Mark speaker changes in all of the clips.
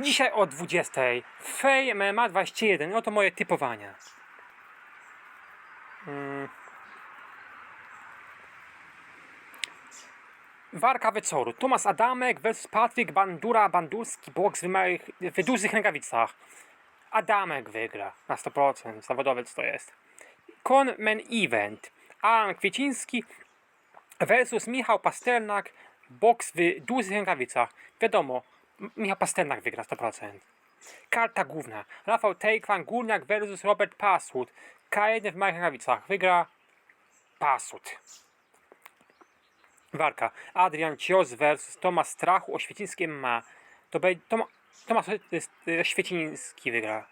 Speaker 1: Dzisiaj o 20. Fej MMA 21. Oto moje typowania. Mm. Warka wieczoru. Tomasz Adamek vs Patryk Bandura Bandurski. Boks w, małych, w dużych rękawicach. Adamek wygra na 100%. Zawodowiec to jest. Con Main Event. Alan Kwieciński versus Michał Pasternak. Boks w dużych rękawicach. Wiadomo, Michał Pasternak wygra 100%. Karta główna. Rafał Tejkwan Górniak versus Robert Paswood. K1 w małych rękawicach. Wygra Paswood. Walka. Adrian Cios versus Tomasz Strachu. Oświeciński ma. To będzie Toma, Tomasz jest, y, Oświeciński wygra.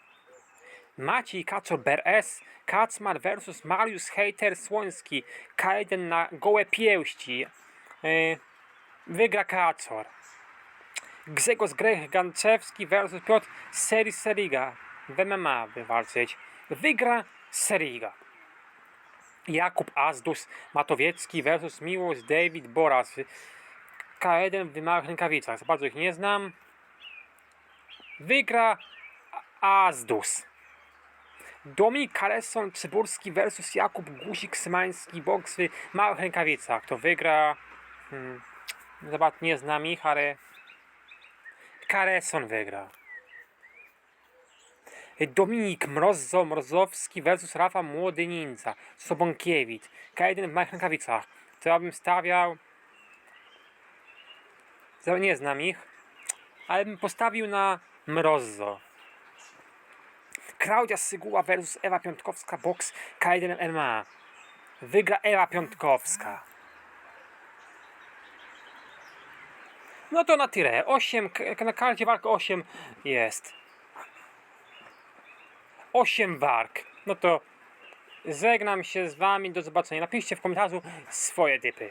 Speaker 1: Maciej Kaczor BRS. Kacmar versus Mariusz Hejter Słoński. K1 na gołe pięści. Yy, wygra Kaczor. Grzegorz Grech Ganczewski versus Piotr Seri Seriga. W MMA wywalczyć. Wygra Seriga. Jakub Azdus Matowiecki versus Miłosz David Boras. K1 w małych rękawicach. Bardzo ich nie znam. Wygra Azdus. Dominik Kareson Przyburski versus Jakub Guzik Szymański boks w małych rękawicach. Kto wygra? Hmm. Zobacz, nie znam ich, ale Kareson wygra. Dominik Mrozzo Mrozowski versus Rafa Młody Ninja Sobonkiewicz. K1 w małych rękawicach. To ja bym stawiał... Nie znam ich, ale bym postawił na Mrozzo. Klaudia Syguła versus Ewa Piątkowska box K1 MMA. Wygra Ewa Piątkowska. No to na tyle. 8, k- na karcie walk 8 jest. 8 walk. No to żegnam się z wami. Do zobaczenia. Napiszcie w komentarzu swoje typy.